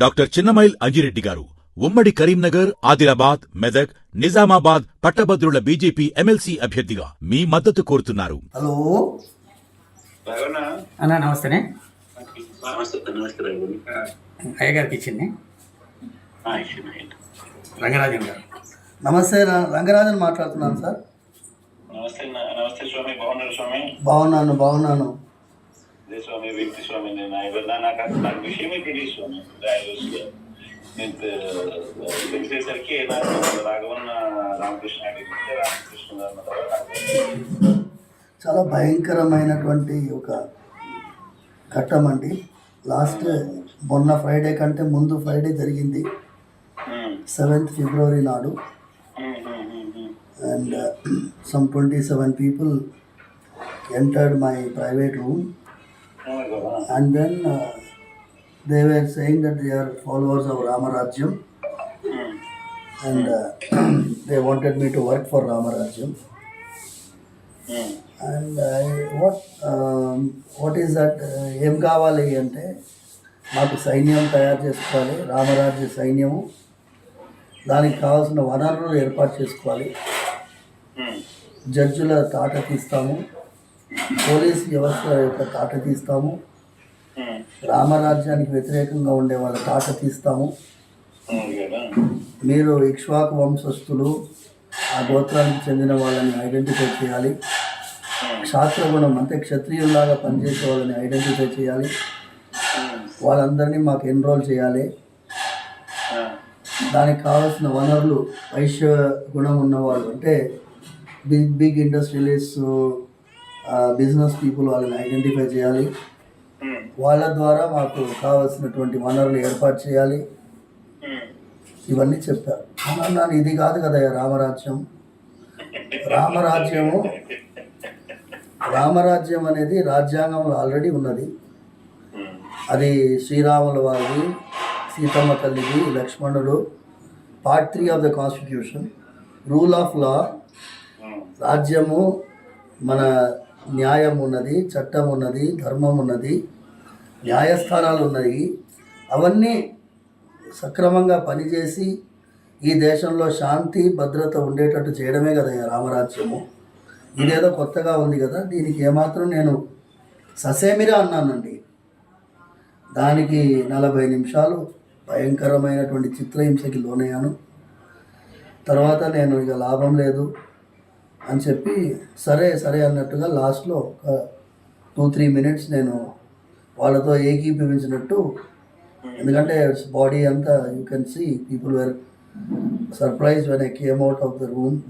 Doctor Chinnamail Anji Reddy గారు ఉమ్మడి కరీంనగర్ ఆదిలాబాద్ మెదక్ నిజామాబాద్ పట్టభద్రుల బీజేపీ ఎమ్మెల్సీ అభ్యర్థిగా మీ మద్దతు కోరుతున్నారు. హలో? రఘునా అన్న నమస్తేనే. అయ్యగారికి ఇచ్చింది. రంగరాజన్ గారు. నమస్తే ర- రంగరాజన్ మాట్లాడుతున్నాను సార్. నమస్తే నా- నమస్తే స్వామి. బాగున్నారు స్వామి? బాగున్నాను బాగున్నాను. అదే స్వామి వ్యక్తి స్వామి నేను నాకు అసలు నాకు విషయమే తెలియదు స్వామి. నేను తెలిసేసరికి నాకు రాఘవన్న రామకృష్ణ అడిగితే రామకృష్ణ చాలా భయంకరమైనటువంటి ఒక ఘట్టం అండి. లాస్ట్ మొన్న ఫ్రైడే కంటే ముందు ఫ్రైడే జరిగింది. సెవెంత్ ఫిబ్రవరి నాడు. And some twenty seven people entered my private room and then they were saying that they are followers of Ramarajyam um, and they wanted me to work for Ramarajyam um, and what what is that ఏం కావాలి అంటే మాకు సైన్యం తయారు చేసుకోవాలి రామరాజ్య సైన్యము. దానికి కావాల్సిన వనరులు ఏర్పాటు చేసుకోవాలి. ఉమ్, జడ్జుల తాట తీస్తాము పోలీస్ వ్యవస్థ యొక్క తాట తీస్తాము. రామరాజ్యానికి వ్యతిరేకంగా ఉండే వాళ్ళ తాట తీస్తాము? మీరు ఇక్ష్వాకు వంశస్థులు ఆ గోత్రానికి చెందిన వాళ్ళని ఐడెంటిఫై చేయాలి. ఉమ్, శాస్త్రగుణం అంటే క్షత్రియుల్లాగా పనిచేసే వాళ్ళని ఐడెంటిఫై చేయాలి. వాళ్ళందరినీ మాకు ఎన్రోల్ చేయాలి. దానికి కావాల్సిన వనరులు వైశ్య గుణం ఉన్నవాళ్ళు అంటే big big industrialist business people వాళ్ళని ఐడెంటిఫై చేయాలి. ఉమ్, వాళ్ళ ద్వారా మాకు కావాల్సినటువంటి వనరులు ఏర్పాటు చేయాలి. ఉమ్. ఇవన్నీ చెప్పారు. అన్నాను ఇది కాదు కదా రామరాజ్యం. రామరాజ్యము రామరాజ్యం అనేది రాజ్యాంగంలో ఆల్రెడీ ఉన్నది. ఉమ్, అది శ్రీరాముల వారిది సీతమ్మ తల్లిది లక్ష్మణుడు part three of the constitution rule of law రాజ్యము మన న్యాయం ఉన్నది చట్టం ఉన్నది ధర్మం ఉన్నది న్యాయస్థానాలు ఉన్నాయి అవన్నీ సక్రమంగా పనిచేసి ఈ దేశంలో శాంతి భద్రత ఉండేటట్టు చేయడమే కదా రామరాజ్యము. ఇదేదో కొత్తగా ఉంది కదా దీనికి ఏమాత్రం నేను ససేమిరా అన్నానండి. దానికి నలభై నిమిషాలు భయంకరమైనటువంటి చిత్రహింసకి లోనయ్యాను. తర్వాత నేను ఇక లాభం లేదు. అని చెప్పి సరే సరే అన్నట్టుగా లాస్ట్లో ఒక టూ త్రీ మినిట్స్ నేను వాళ్ళతో ఏకీభవించినట్టు ఎందుకంటే బాడీ అంతా you can see people were surprise when I came out of the room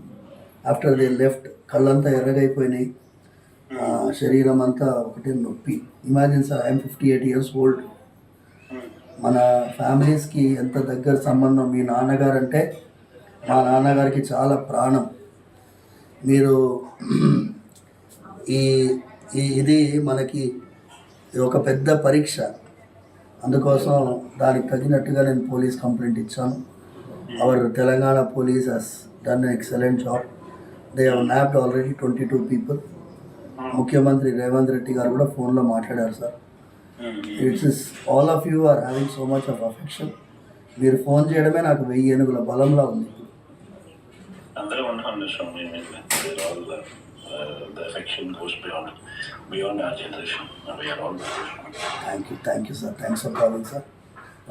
after they left కళ్ళంతా ఎర్రగైపోయినాయి. ఆ, శరీరం అంతా ఒకటే నొప్పి. Imagine sir I'm fifty eight years old. మన ఫ్యామిలీస్కి ఎంత దగ్గర సంబంధం? మీ నాన్నగారు అంటే మా నాన్నగారికి చాలా ప్రాణం. మీరు ఈ ఈ- ఇది మనకి ఒక పెద్ద పరీక్ష. అందుకోసం దానికి తగినట్టుగా నేను పోలీస్ కంప్లైంట్ ఇచ్చాను. Our Telangana police has done excellent job. They have nabbed already twenty two people. ముఖ్యమంత్రి రేవంత్ రెడ్డి గారు కూడా ఫోన్లో మాట్లాడారు sir. It's is all of you are having so much of affection మీరు ఫోన్ చేయడమే నాకు వెయ్యి ఏనుగుల బలంలా ఉంది. అందరూ ఉన్నాం స్వామి. All the affection goes beyond beyond our generation we are all thank you thank you sir thanks for calling sir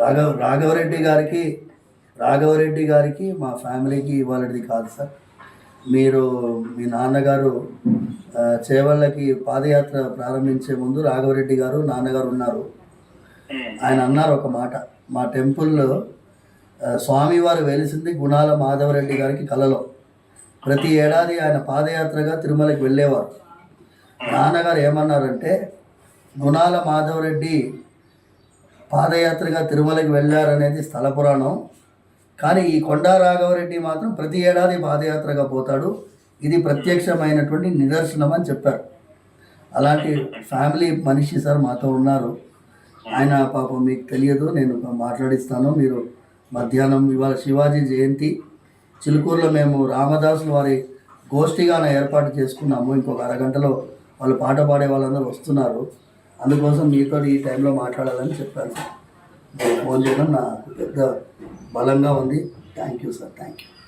Raghava Raghava Reddy గారికి రాఘవరెడ్డి గారికి మా ఫ్యామిలీకి ఇవ్వాలది కాదు సార్ మీరు మీ నాన్నగారు చేవళ్ళకి పాదయాత్ర ప్రారంభించే ముందు రాఘవరెడ్డి గారు నాన్నగారు ఉన్నారు. ఆయన అన్నారు ఒక మాట. మా టెంపుల్లో స్వామివారు వెలిసింది గుణాల మాధవరెడ్డి గారికి కలలో. ప్రతి ఏడాది ఆయన పాదయాత్రగా తిరుమలకి వెళ్ళేవారు. నాన్నగారు ఏమన్నారంటే గుణాల మాధవరెడ్డి పాదయాత్రగా తిరుమలకి వెళ్ళారనేది స్థల పురాణం. కానీ ఈ కొండా రాఘవరెడ్డి మాత్రం ప్రతి ఏడాది పాదయాత్రగా పోతాడు. ఇది ప్రత్యక్షమైనటువంటి నిదర్శనం అని చెప్పారు. అలాంటి ఫ్యామిలీ మనిషి సార్ మాతో ఉన్నారు. ఆయన పాపం మీకు తెలియదు నేను మాట్లాడిస్తాను. మీరు మధ్యాహ్నం ఇవాళ శివాజీ జయంతి. చిలుకూరులో మేము రామదాసుల వారి గోష్ఠిగాన ఏర్పాటు చేసుకున్నాము. ఇంకొక అరగంటలో వాళ్ళు పాట పాడే వాళ్ళందరూ వస్తున్నారు. అందుకోసం మీతో ఈ టైంలో మాట్లాడాలని చెప్పాను. సార్ ఫోన్ చేయడం నాకు పెద్ద బలంగా ఉంది. Thank you sir. Thank you.